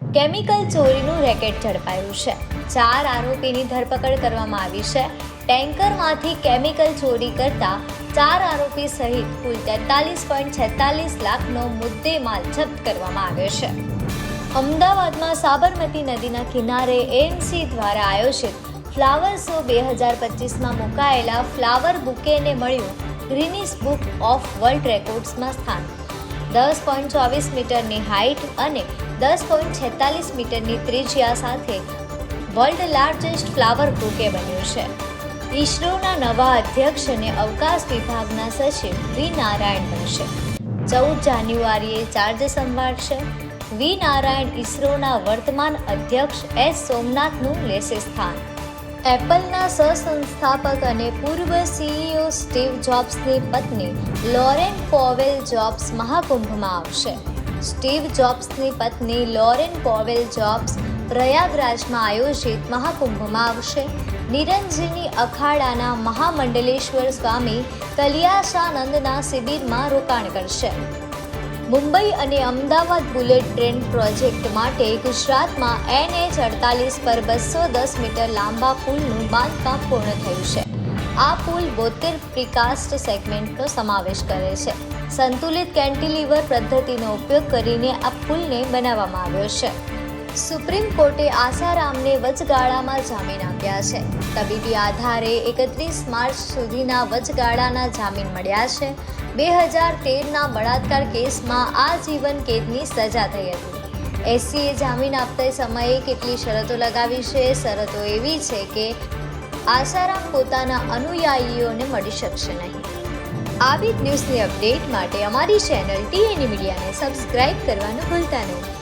Chemical ચોરીનું racket ઝડપાયું છે. ચાર આરોપીની ધરપકડ કરવામાં આવી છે. ટેન્કરમાંથી કેમિકલ ચોરી કરતા ચાર આરોપી સહિત કુલ તેતાલીસ પોઈન્ટ છેતાલીસ લાખનો મુદ્દેમાલ જપ્ત કરવામાં આવ્યો છે. અમદાવાદમાં સાબરમતી નદીના કિનારે એએમસી દ્વારા આયોજિત ફ્લાવર શો બે હજાર પચીસમાં મુકાયેલા ફ્લાવર બુકેને મળ્યું ગ્રીનિસ બુક ઓફ વર્લ્ડ રેકોર્ડ્સમાં સ્થાન. દસ પોઈન્ટ ચોવીસ મીટરની હાઇટ અને દસ પોઈન્ટ છેતાલીસ મીટરની ત્રિજ્યા સાથે વર્લ્ડ લાર્જેસ્ટ ફ્લાવર બુકે બન્યું છે. ઇસરોના નવા અધ્યક્ષ અને અવકાશ વિભાગના સચિવ વી નારાયણ બનશે. ચૌદ જાન્યુઆરીએ ચાર્જ સંભાળશે વી નારાયણ ઇસરોના વર્તમાન અધ્યક્ષ એસ સોમનાથનું લેશે સ્થાન. એપલના સહસંસ્થાપક અને પૂર્વ સીઈઓ સ્ટીવ જોબ્સની પત્ની લોરેન પોવેલ જોબ્સ મહાકુંભમાં આવશે. સ્ટીવ જોબ્સની પત્ની લોરેન પોવેલ જોબ્સ પ્રયાગરાજમાં આયોજિત મહાકુંભમાં આવશે. નિરંજની અખાડાના મહામંડલેશ્વર સ્વામી કલિયાશાનંદના શિબિરમાં રોકાણ કરશે. મુંબઈ અને અમદાવાદ બુલેટ ટ્રેન પ્રોજેક્ટ માટે ગુજરાતમાં એનએચ અડતાલીસ પર બસો દસ મીટર લાંબા પુલનું બાંધકામ પૂર્ણ થયું છે. આ પુલ બોતેર પ્રિકાસ્ટ સેગમેન્ટનો સમાવેશ કરે છે. સંતુલિત કેન્ટિલીવર પદ્ધતિનો ઉપયોગ કરીને આ પુલને બનાવવામાં આવ્યો છે. સુપ્રીમ કોર્ટે આસારામને વચગાળામાં જામીન આપ્યા છે. તબીબી આધારે એકત્રીસ માર્ચ સુધીના વચગાળાના જામીન મળ્યા છે. બે હજાર તેરના બળાત્કાર કેસમાં આજીવન કેદની સજા થઈ હતી. એસસીએ જામીન આપતા સમયે કેટલી શરતો લગાવી છે? શરતો એવી છે કે આસારામ પોતાના અનુયાયીઓને મળી શકશે નહીં. આવી જ ન્યૂઝની અપડેટ માટે અમારી ચેનલ ટીએની મીડિયાને સબસ્ક્રાઇબ કરવાનું ભૂલતા નહીં.